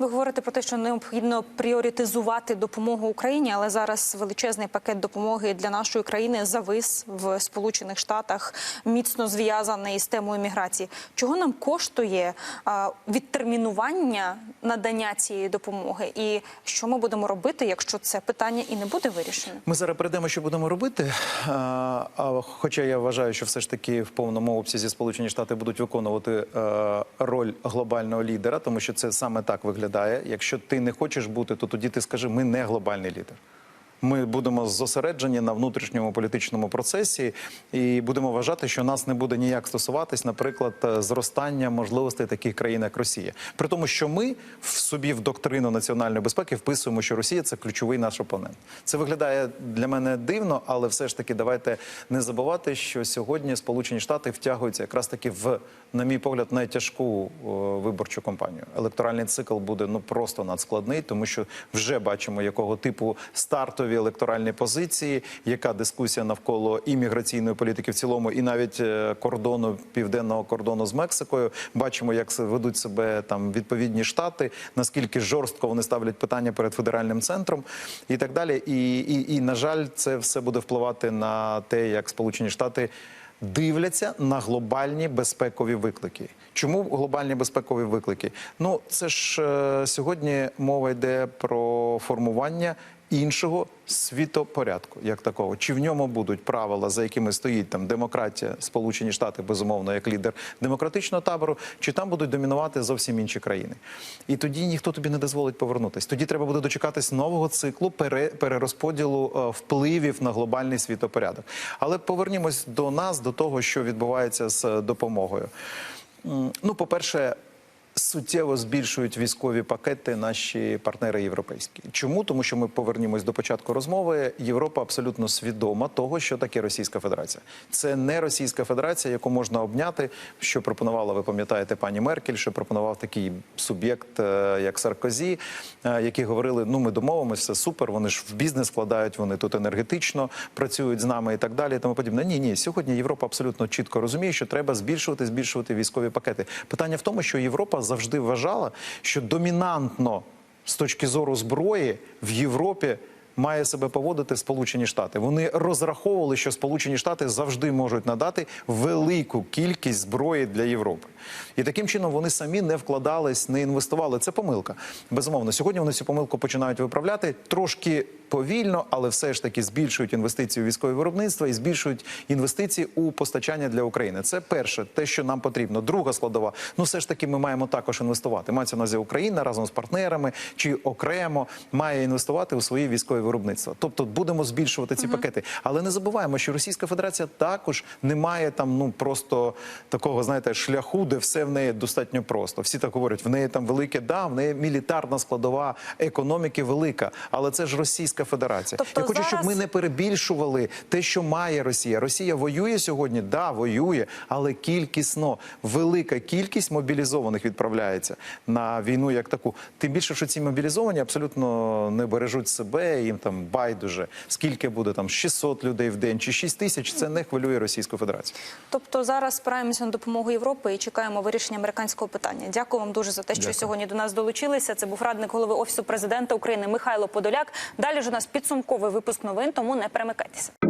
Ви говорите про те, що необхідно пріоритизувати допомогу Україні, але зараз величезний пакет допомоги для нашої країни завис в Сполучених Штатах, міцно зв'язаний з темою міграції. Чого нам коштує відтермінування надання цієї допомоги? І що ми будемо робити, якщо це питання і не буде вирішено? Ми зараз перейдемо, що будемо робити. Хоча я вважаю, що все ж таки в повному обсязі Сполучені Штати будуть виконувати е, роль глобального лідера, тому що це саме так виглядає. Якщо ти не хочеш бути, то тоді ти скажи, ми не глобальний лідер. Ми будемо зосереджені на внутрішньому політичному процесі і будемо вважати, що нас не буде ніяк стосуватись, наприклад, е, зростання можливостей таких країн, як Росія. При тому, що ми в собі в доктрину національної безпеки вписуємо, що Росія це ключовий наш опонент. Це виглядає для мене дивно, але все ж таки давайте не забувати, що сьогодні Сполучені Штати втягуються якраз таки в, на мій погляд, найтяжку виборчу кампанію. Електоральний цикл буде ну просто надскладний, тому що вже бачимо, якого типу стартові електоральні позиції, яка дискусія навколо імміграційної політики в цілому, і навіть е, кордону південного кордону з Мексикою. Бачимо, як ведуть себе там відповідні штати, наскільки жорстко вони ставлять питання перед федеральним центром і так далі. І, і, і на жаль, це все буде впливати на те, як Сполучені Штати. Дивляться на глобальні безпекові виклики. Чому глобальні безпекові виклики? Ну це ж е, сьогодні мова йде про формування іншого світопорядку, як такого. Чи в ньому будуть правила, за якими стоїть там демократія, Сполучені Штати, безумовно, як лідер демократичного табору, чи там будуть домінувати зовсім інші країни? І тоді ніхто тобі не дозволить повернутись. Тоді треба буде дочекатись нового циклу пере, перерозподілу е, впливів на глобальний світопорядок. Але повернімось до нас, до того, що відбувається з допомогою. Ну, по-перше, суттєво збільшують військові пакети наші партнери європейські. Чому? Тому що ми повернімось до початку розмови. Європа абсолютно свідома того, що таке Російська Федерація. Це не Російська Федерація, яку можна обняти. Що пропонувала, ви пам'ятаєте, пані Меркель, що пропонував такий суб'єкт, е, як Саркозі, е, які говорили: ну ми домовимося, супер. Вони ж в бізнес вкладають, вони тут енергетично працюють з нами і так далі. І тому подібне. Ні, ні, сьогодні Європа абсолютно чітко розуміє, що треба збільшувати, збільшувати військові пакети. Питання в тому, що Європа завжди вважала, що домінантно з точки зору зброї в Європі. Має себе поводити Сполучені Штати. Вони розраховували, що Сполучені Штати завжди можуть надати велику кількість зброї для Європи, і таким чином вони самі не вкладались, не інвестували. Це помилка. Безумовно, сьогодні вони цю помилку починають виправляти трошки повільно, але все ж таки збільшують інвестиції у військове виробництво і збільшують інвестиції у постачання для України. Це перше, те, що нам потрібно. Друга складова. Ну, все ж таки, ми маємо також інвестувати. Мається на увазі Україна разом з партнерами чи окремо має інвестувати у свої військові виробництва. Тобто будемо збільшувати ці пакети. Але не забуваємо, що Російська Федерація також не має там ну просто такого, знаєте, шляху, де все в неї достатньо просто. Всі так говорять, в неї там велике да, в неї мілітарна складова економіки велика, але це ж Російська Федерація. Тобто Я хочу, щоб ми не перебільшували те, що має Росія. Росія воює сьогодні, да, воює, але кількісно велика кількість мобілізованих відправляється на війну як таку. Тим більше, що ці мобілізовані абсолютно не бережуть себе, їм там байдуже. Скільки буде там 600 людей в день чи 6 тисяч, це не хвилює Російську Федерацію. Тобто зараз спираємося на допомогу Європи і чекаємо вирішення американського питання. Дякую вам дуже за те, що Дякую. сьогодні до нас долучилися. Це був радник голови офісу президента України Михайло Подоляк. Далі ж у нас підсумковий випуск новин, тому не перемикайтеся.